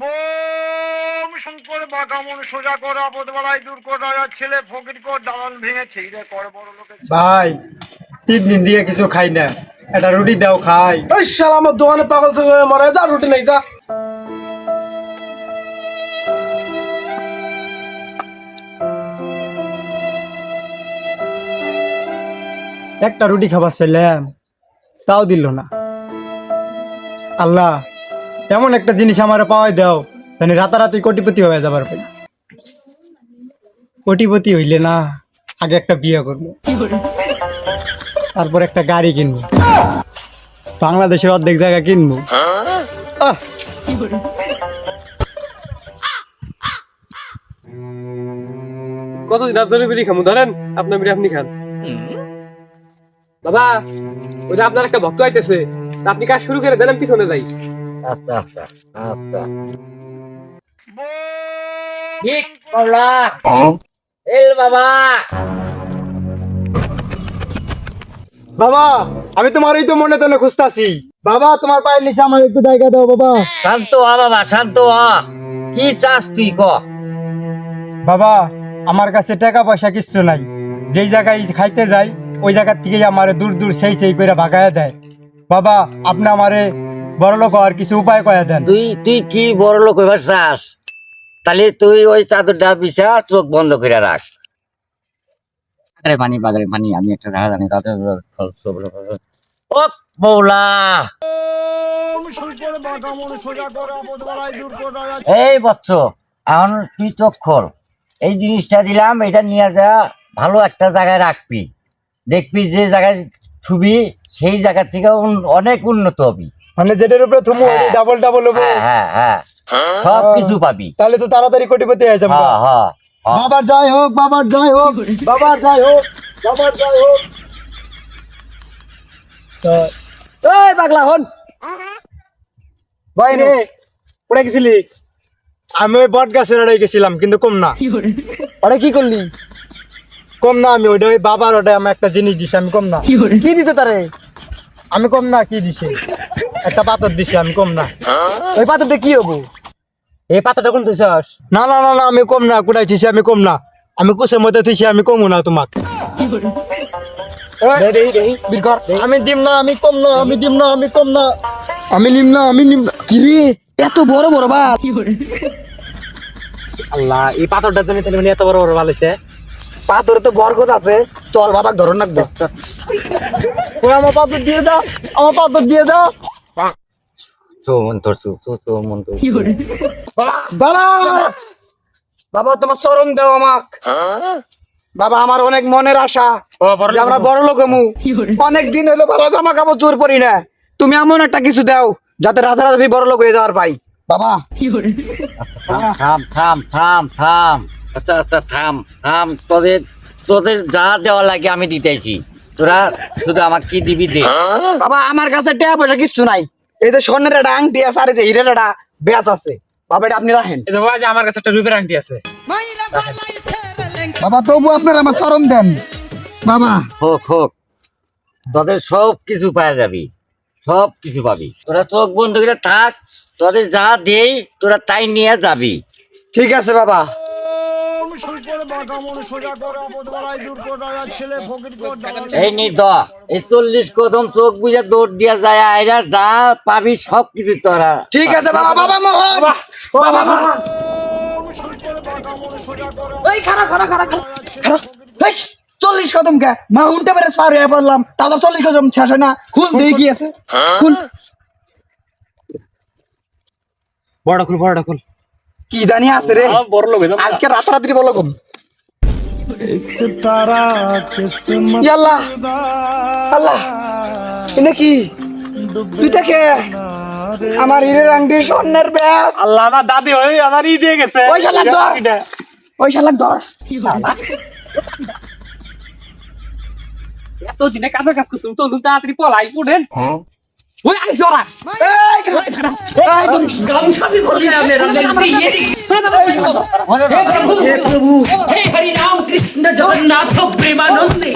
Bomb Shankar Vagamon সোজা কর আপদ বাড়াই দূর কর রাজার ছেলে ফকির কর দালান ভেঙে ছিঁড়ে কর বড় লোকের ভাই তিন দিন দিয়ে কিছু খাই না। একটা রুটি দাও খাই। এই শালা আমার দোকানে পাগল থেকে মরে যা রুটি নাই যা। একটা রুটি খাবার চাইলাম তাও দিল না। আল্লাহ এমন একটা জিনিস আমার পাওয়াই দাও, জানি রাতারাতি কোটিপতি হয়ে যাবার ভাই কোটিপতি হইলে না, আগে একটা বিয়ে করব, তারপর একটা গাড়ি কিনবো, বাংলাদেশের অর্ধেক জায়গা কিনবো। আর জরুরি বিড়ি খামু? ধরেন আপনার বিড়ি আপনি খান। বাবা যে আপনার একটা ভক্ত আইতেছে আপনি কাজ শুরু করে দেন পিছনে যাই। আচ্ছা আচ্ছা আচ্ছা। ঠিক করলা। এল বাবা। বাবা আমি তোমারই তো মনে তনে খুঁজতাছি। বাবা তোমার পায়ের নিচে আমার একটু জায়গা দাও বাবা। শান্ত হ বাবা শান্ত হ। কি চাস তুই ক। বাবা আমার কাছে টাকা পয়সা কিচ্ছু নাই। যেই জায়গায় খাইতে যাই ওই জায়গার থেকে আমার দূর দূর সেই সেই করে ভাগায় দেয়। বাবা আপনি আমারে বড় লোক আর কিছু উপায় কয়া দেন। তুই তুই কি বড় লোক এবার চাস? তাহলে তুই ওই চাদরটা বিছা চোখ বন্ধ করে রাখ। আরে পানি বাজারে পানি আমি একটা দেখা জানি তাদের ও বৌলা এই বচ্চ এখন তুই চোখ খোল। এই জিনিসটা দিলাম এটা নিয়ে যা ভালো একটা জায়গায় রাখবি। দেখবি যে জায়গায় ছবি সেই জায়গা থেকে অনেক উন্নত হবি। মানে যেটার উপরে থুমু হ্যাঁ। ডাবল ডাবল হব। হ্যাঁ হ্যাঁ হ্যাঁ। সব কিছু পাবি। তাহলে তো তাড়াতাড়ি কোটিপতি হয়ে যাব। হ্যাঁ হ্যাঁ হ্যাঁ। বাবার জয় হোক বাবার জয় হোক বাবার জয় হোক বাবার জয় হোক। তা- এই পাগলা হন। ভাই রে পড়ে গেছিলি? আমি ওই বট গাছের আড়াই গেছিলাম কিন্তু কম না। ওরে কি করলি? কম না আমি ওইটা ওই বাবার ওটা আমার একটা জিনিস দিছে আমি কম না। কি দিতে তারে? আমি কম না কি দিছে? একটা পাথর দিছে আমি কম না। ওই পাথরটা কি হব? এই পাথরটা কোন না না না না আমি কম না কুড়াই থিছি আমি কম না। আমি কুসের মধ্যে থিছি আমি কমু না তোমাক। আমি দিম না আমি কম না আমি দিম না আমি কম না। আমি নিম না আমি নিম না। কি রে? এত বড় বড় বাপ আল্লাহ এই পাথরটার জন্য তাহলে মানে এত বড় বড় বাল হয়েছে পাথরে তো বরকত আছে। চল বাবা ধরন রাখব ওই আমার পাথর দিয়ে দাও আমার পাথর দিয়ে দাও। মন মন বাবা! বাবা তোমার আমাক। বাবা আমার অনেক মনের আশা আমরা বড় লোক হমু। অনেক দিন হলো ভালো জামা কাপড় চোর পরি না। তুমি এমন একটা কিছু দাও যাতে রাতারাতি বড় লোক হয়ে যাওয়ার পাই। বাবা। থাম থাম থাম থাম। আচ্ছা আচ্ছা থাম থাম তোদের তোদের যা দেওয়া লাগে আমি দিতেছি। তোরা শুধু আমাকে কি দিবি দে। বাবা আমার কাছে টাকা পয়সা কিচ্ছু নাই। এই যে স্বর্ণের একটা আংটি আছে আর এই যে হীরের একটা ব্যাস আছে। বাবা এটা আপনি রাখেন। এই যে বাবা যে আমার কাছে একটা রূপের আংটি আছে। বাবা তবু আপনার আমার চরণ দেন। বাবা। হোক হোক। তোদের সব কিছু পাওয়া যাবি। সব কিছু পাবি। তোরা চোখ বন্ধ করে থাক। তোদের যা দেই তোরা তাই নিয়ে যাবি। ঠিক আছে বাবা। এই নি এই চল্লিশ কদম চোখ বুঝে দৌড় দিয়া যায় আয়রা যা পাবি সব কিছু তোরা। ঠিক আছে বাবা বাবা মোহন। বাবা মোহন বোম শঙ্কর বাগামন সোজা কর এই খারা খারা খারা খারা খারা চল্লিশ কদম কে? মা উল্টে পেরে পার হয়ে পড়লাম। চল্লিশ কদম শেষ হয় না। খুল দিয়ে কি আছে। খুল। বড়টা খুল বড়টা খুল। কি জানি আছে রে। বড় লোক আজকে রাতারাত্রি বলো কম আল্লাহ আল্লাহ এনে কি দুইটা কে আমার হিরের আংটি স্বর্ণের ব্যাস আল্লাহ আমার দাদি হয়ে আমার ই দিয়ে গেছে ওই শালাক ধর ওই শালাক ধর এত দিনে কাজে কাজ করতুম চলুন তাড়াতাড়ি পলাই উঠেন ওই আই জরা এই গাম সাথে বলি না মেরা লেন্তি হে প্রভু হে হরি গোবিন্দ জগন্নাথ প্রেমানন্দে।